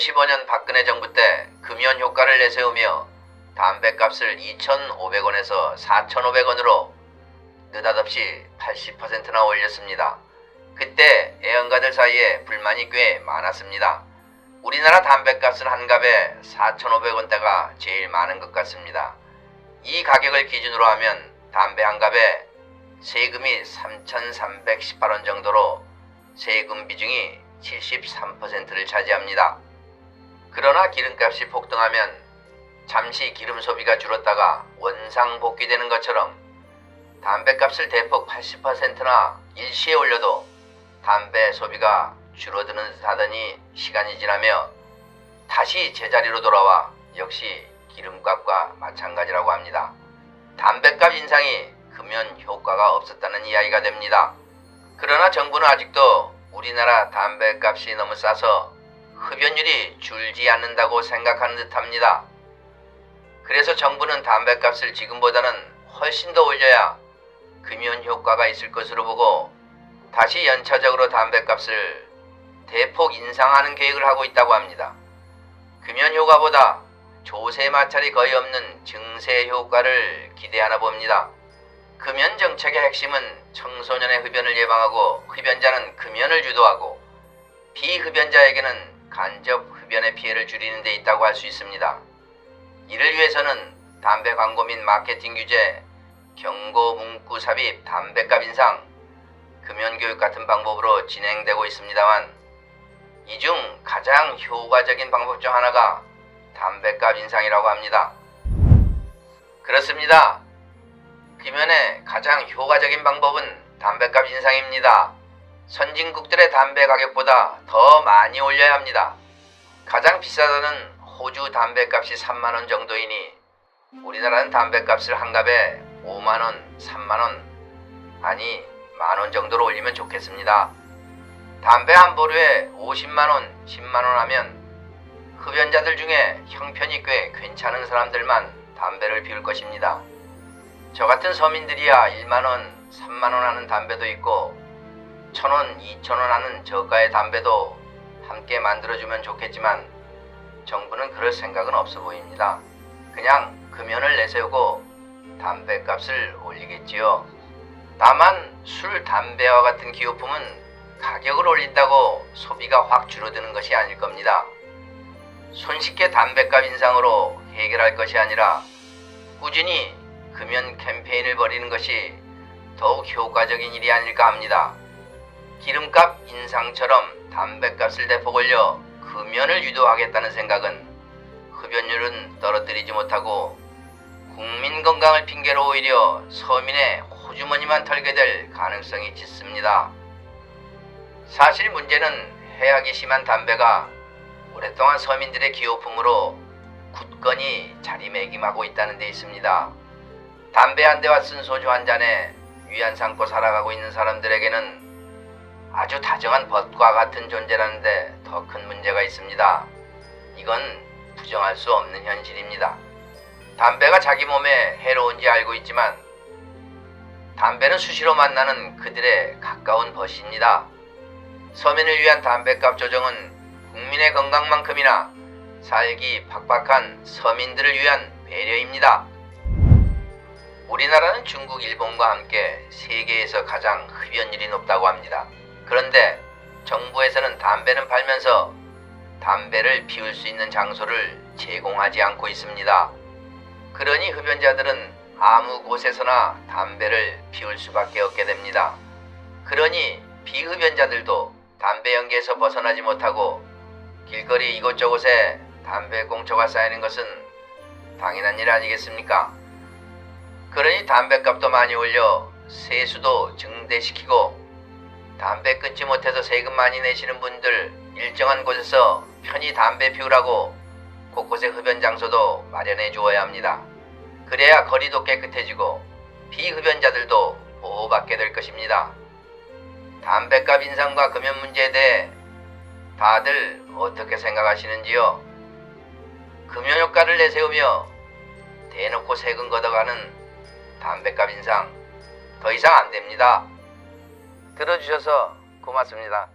2015년 박근혜 정부 때 금연 효과를 내세우며 담배값을 2,500원에서 4,500원으로 느닷없이 80%나 올렸습니다. 그때 애연가들 사이에 불만이 꽤 많았습니다. 우리나라 담배값은 한 갑에 4,500원대가 제일 많은 것 같습니다. 이 가격을 기준으로 하면 담배 한 갑에 세금이 3,318원 정도로 세금 비중이 73%를 차지합니다. 그러나 기름값이 폭등하면 잠시 기름 소비가 줄었다가 원상 복귀되는 것처럼 담배값을 대폭 80%나 일시에 올려도 담배 소비가 줄어드는 듯 하더니 시간이 지나며 다시 제자리로 돌아와 역시 기름값과 마찬가지라고 합니다. 담배값 인상이 금연 효과가 없었다는 이야기가 됩니다. 그러나 정부는 아직도 우리나라 담배값이 너무 싸서 흡연율이 줄지 않는다고 생각하는 듯합니다. 그래서 정부는 담배값을 지금보다는 훨씬 더 올려야 금연 효과가 있을 것으로 보고 다시 연차적으로 담배값을 대폭 인상하는 계획을 하고 있다고 합니다. 금연 효과보다 조세 마찰이 거의 없는 증세 효과를 기대하나 봅니다. 금연 정책의 핵심은 청소년의 흡연을 예방하고 흡연자는 금연을 유도하고 비흡연자에게는 간접 흡연의 피해를 줄이는 데 있다고 할 수 있습니다. 이를 위해서는 담배 광고 및 마케팅 규제, 경고 문구 삽입, 담배값 인상, 금연 교육 같은 방법으로 진행되고 있습니다만 이 중 가장 효과적인 방법 중 하나가 담배값 인상이라고 합니다. 그렇습니다. 금연의 가장 효과적인 방법은 담배값 인상입니다. 선진국들의 담배 가격보다 더 많이 올려야 합니다. 가장 비싸다는 호주 담배값이 3만원 정도이니 우리나라는 담배값을 한 갑에 5만원, 3만원, 아니 만원 정도로 올리면 좋겠습니다. 담배 한 보루에 50만원, 10만원 하면 흡연자들 중에 형편이 꽤 괜찮은 사람들만 담배를 피울 것입니다. 저 같은 서민들이야 1만원, 3만원 하는 담배도 있고 1,000원, 2,000원 하는 저가의 담배도 함께 만들어주면 좋겠지만 정부는 그럴 생각은 없어 보입니다. 그냥 금연을 내세우고 담배값을 올리겠지요. 다만 술, 담배와 같은 기호품은 가격을 올린다고 소비가 확 줄어드는 것이 아닐 겁니다. 손쉽게 담배값 인상으로 해결할 것이 아니라 꾸준히 금연 캠페인을 벌이는 것이 더욱 효과적인 일이 아닐까 합니다. 기름값 인상처럼 담배값을 대폭 올려 금연을 유도하겠다는 생각은 흡연율은 떨어뜨리지 못하고 국민 건강을 핑계로 오히려 서민의 호주머니만 털게 될 가능성이 짙습니다. 사실 문제는 해악이 심한 담배가 오랫동안 서민들의 기호품으로 굳건히 자리매김하고 있다는 데 있습니다. 담배 한 대와 쓴 소주 한 잔에 위안 삼고 살아가고 있는 사람들에게는 아주 다정한 벗과 같은 존재라는데 더 큰 문제가 있습니다. 이건 부정할 수 없는 현실입니다. 담배가 자기 몸에 해로운지 알고 있지만 담배는 수시로 만나는 그들의 가까운 벗입니다. 서민을 위한 담배값 조정은 국민의 건강만큼이나 살기 팍팍한 서민들을 위한 배려입니다. 우리나라는 중국, 일본과 함께 세계에서 가장 흡연율이 높다고 합니다. 그런데 정부에서는 담배는 팔면서 담배를 피울 수 있는 장소를 제공하지 않고 있습니다. 그러니 흡연자들은 아무 곳에서나 담배를 피울 수밖에 없게 됩니다. 그러니 비흡연자들도 담배 연기에서 벗어나지 못하고 길거리 이곳저곳에 담배 꽁초가 쌓이는 것은 당연한 일 아니겠습니까? 그러니 담배값도 많이 올려 세수도 증대시키고 담배 끊지 못해서 세금 많이 내시는 분들 일정한 곳에서 편히 담배 피우라고 곳곳에 흡연 장소도 마련해 주어야 합니다. 그래야 거리도 깨끗해지고 비흡연자들도 보호받게 될 것입니다. 담배값 인상과 금연 문제에 대해 다들 어떻게 생각하시는지요? 금연 효과를 내세우며 대놓고 세금 걷어가는 담배값 인상 더 이상 안 됩니다. 들어주셔서 고맙습니다.